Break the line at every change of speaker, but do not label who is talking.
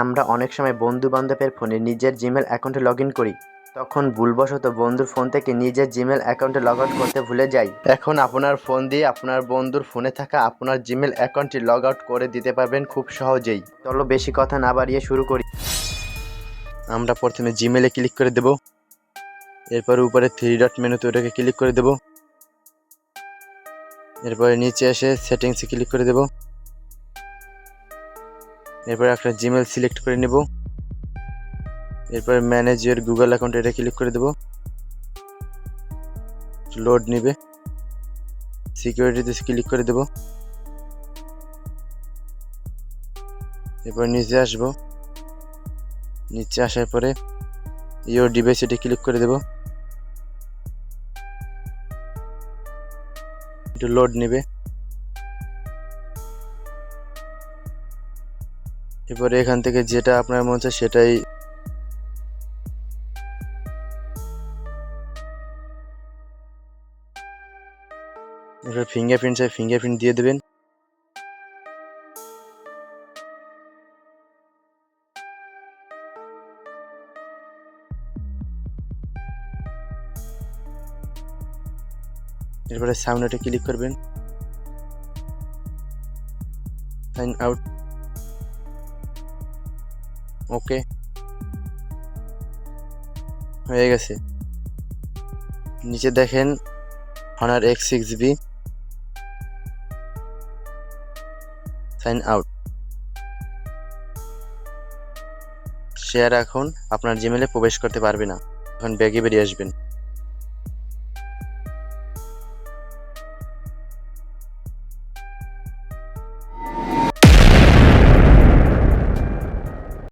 আমরা অনেক সময় বন্ধু বান্ধবের ফোনে নিজের জিমেল অ্যাকাউন্টে লগ ইন করি। তখন ভুলবশত বন্ধুর ফোন থেকে নিজের জিমেল অ্যাকাউন্টে লগ আউট করতে ভুলে যাই। এখন আপনার ফোন দিয়ে আপনার বন্ধুর ফোনে থাকা আপনার জিমেল অ্যাকাউন্টটি লগ আউট করে দিতে পারবেন খুব সহজেই। চলো বেশি কথা না বাড়িয়ে শুরু করি। আমরা প্রথমে জিমেলে ক্লিক করে দেব। এরপর উপরে থ্রি ডট মেনুতে ওটাকে ক্লিক করে দেব। এরপরে নিচে এসে সেটিংসে ক্লিক করে দেব। এরপর একটা জিমেল সিলেক্ট করে নেব। এরপর ম্যানেজ ইউর গুগল অ্যাকাউন্ট এটা ক্লিক করে দেব। লোড নেবে। সিকিউরিটিতে ক্লিক করে দেব। এরপর নিচে আসব। নিচে আসার পরে ইওর ডিভাইস এটি ক্লিক করে দেব। একটু লোড নেবে। এরপরে এখান থেকে যেটা আপনার মনে হচ্ছে সেটাই এরপর ফিঙ্গারপ্রিন্ট চাই ফিঙ্গারপ্রিন্ট দিয়ে দেবেন। এরপরে সামনেটা ক্লিক করবেন। Sign out okay. হয়ে গেছে। নিচে দেখেন honours X six B sign out share এখন আপনার জিমেলে প্রবেশ করতে পারবে না। এখন ব্যাগে বেরিয়ে আসবেন।